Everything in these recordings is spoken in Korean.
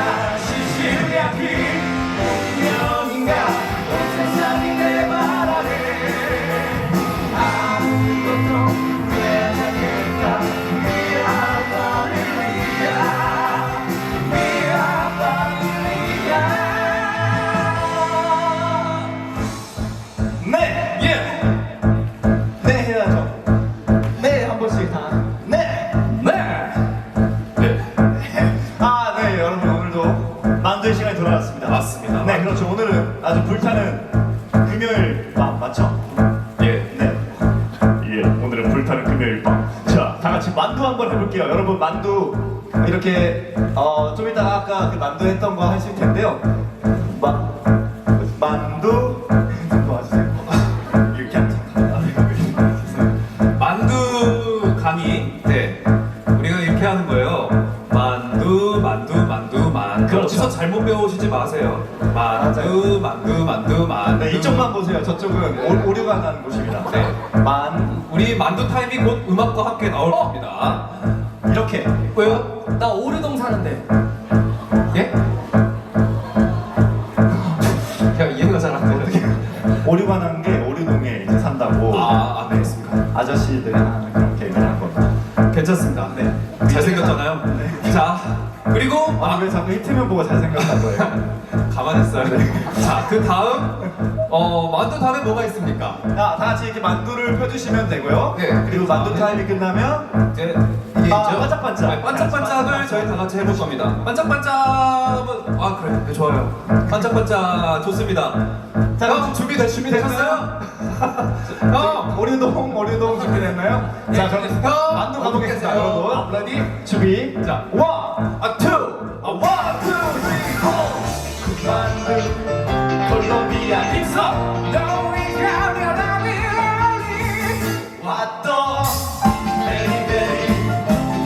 다시 시작이 아주 불타는 금요일 밤 맞죠? 예. 네. 예, 오늘은 불타는 금요일 밤. 자, 다 같이 만두 한번 해볼게요. 여러분 만두 이렇게 어, 좀 이따가 아까 그 만두 했던 거 하실 텐데요. 마, 만두 도와주세요. 이렇게 하면 만두 감이 네 우리가 이렇게 하는 거예요. 여기서 잘못 배우시지 마세요. 만두 만두 만두 만두. 네, 이쪽만 보세요. 저쪽은 오, 오류가 나는 곳입니다. 네. 만 우리 만두 타임이 곧 음악과 함께 나올 겁니다. 이렇게 왜요? 나 오르동 사는데 예? 그냥 이해가 잘안 돼요. 오류가 난게 오류동에 이제 산다고 아, 아, 네, 알겠습니다. 아저씨들이 하는 그런 개그를 한 겁니다. 괜찮습니다. 네. 잘생겼잖아요. 네. 자, 그리고 아, 왜 자꾸 히트면 보고 잘생겼다고 해요? 가만히 있어요. 자, 그 다음 어 만두 다음에 뭐가 있습니까? 자, 다 같이 이렇게 만두를 펴주시면 되고요. 네. 그리고 만두 타임이 끝나면 이제 이게 아, 있죠? 반짝반짝. 네, 반짝반짝을 저희 다 같이 해볼 겁니다. 반짝반짝은 아 그래, 네, 좋아요. 반짝반짝 좋습니다. 자, 그럼 준비되 준비되셨어요? 형, 오류동, 오류동 준비됐나요? 자, 그럼 형, 만두 가보겠습니다, 여러분. 아, 레디? 준비. 자, 원, 아 투, 아, 원, 투, 쓰리, 포. 만두, 콜롬비아 힙서. 왔더. 베리, 베리,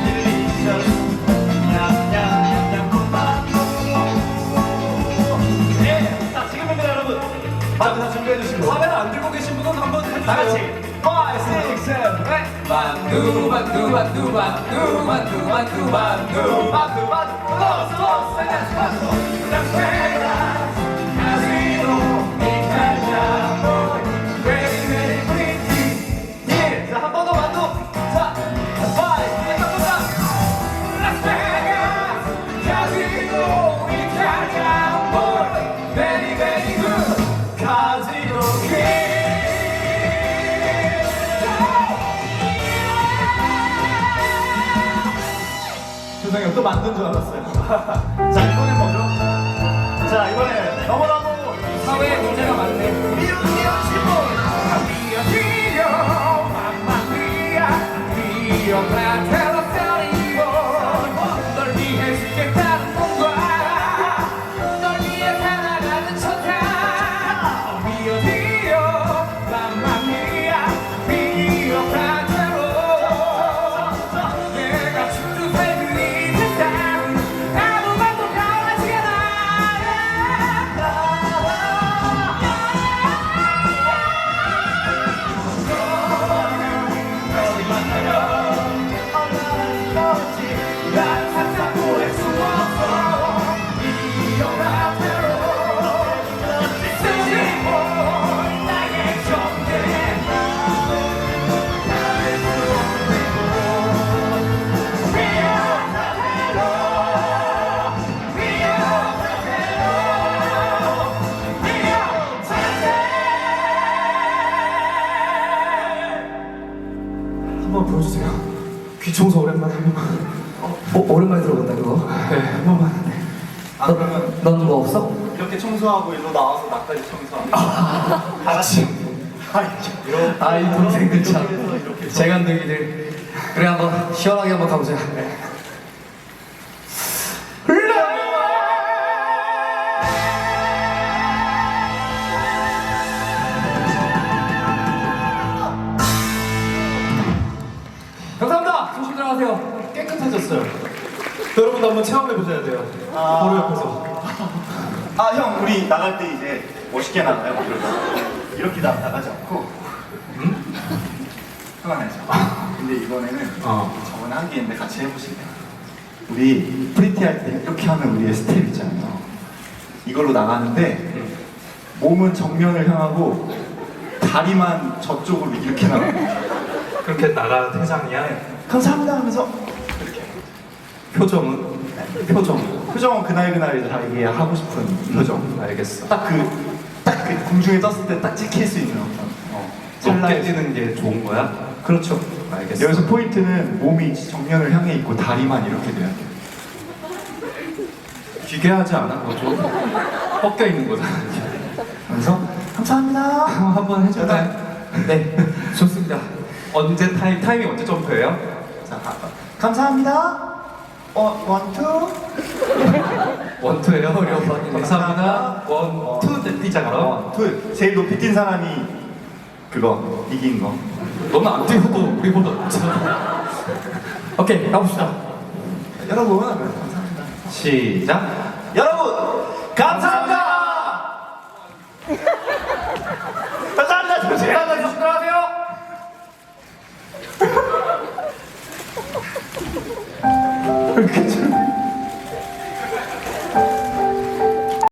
딜리셔스. 냠냠냠냠, 만두. 예, 자, 지금입니다, 여러분. 만두 다 준비해주시고. 카메라 안 들고 계신 분은 한번 해주세요. 다 같이 5, 6, 7, 8 만두 만두 만두 만두 만두 만두 만두 만두 또 만든 줄 알았어요 자 이번엔 뭐죠? 자 이번에 너무너 어, 오랜만에 들어본다 그거. 네, 한 번만. 네. 아 그러면 넌 누가 없어? 이렇게 청소하고 일로 나와서 나까지 청소하고 다 같이 아이 동생들 참. 재간둥이들. 그래 한번 시원하게 한번 가보자. 감사합니다. 조심 들어가세요. 깨끗해졌어요. 여러분도 한번 체험해 보셔야 돼요. 아. 바로 옆에서. 아 형 우리 나갈 때 이제 멋있게 나가요 이렇게 이렇게 나, 나가지 않고 형아 알죠? 근데 이번에는 어. 저번에 한 게 있는데 같이 해보실래요? 우리 프리티 할 때 이렇게 하면 우리의 스텝 있잖아요 이걸로 나가는데 몸은 정면을 향하고 다리만 저쪽으로 이렇게 나가요 그렇게 나가 대장이야. 감사합니다 하면서 표정은? 표정. 표정은 그날 그날 자기가 하고 싶은 표정 알겠어. 딱 그 딱 그 공중에 떴을 때 딱 찍힐 수 있는 어떤 어. 높게 찰나의 뛰는 게 좋은 거야? 그렇죠. 알겠어. 여기서 포인트는 몸이 정면을 향해 있고 다리만 이렇게 돼야 돼. 기괴하지 않아? 그거 좀 꺾여 있는 거잖아. 그래서 감사합니다. 한번 해줄까요? 네, 좋습니다. 언제 타임 타임이 언제 점프예요? 자, 아, 감사합니다. 어, 원, 투. 원투예요. 어려워. 감사합니다. 원투 네, 뛰자 그럼. 원, 투. 제일 높이 뛴 사람이 그거 이긴 거. 너는 안 뛰어도 우리보다 높잖아. 오케이, 가봅시다. 여러분, 감사합니다. 시작. 여러분. 감사합니다. 그렇겠죠.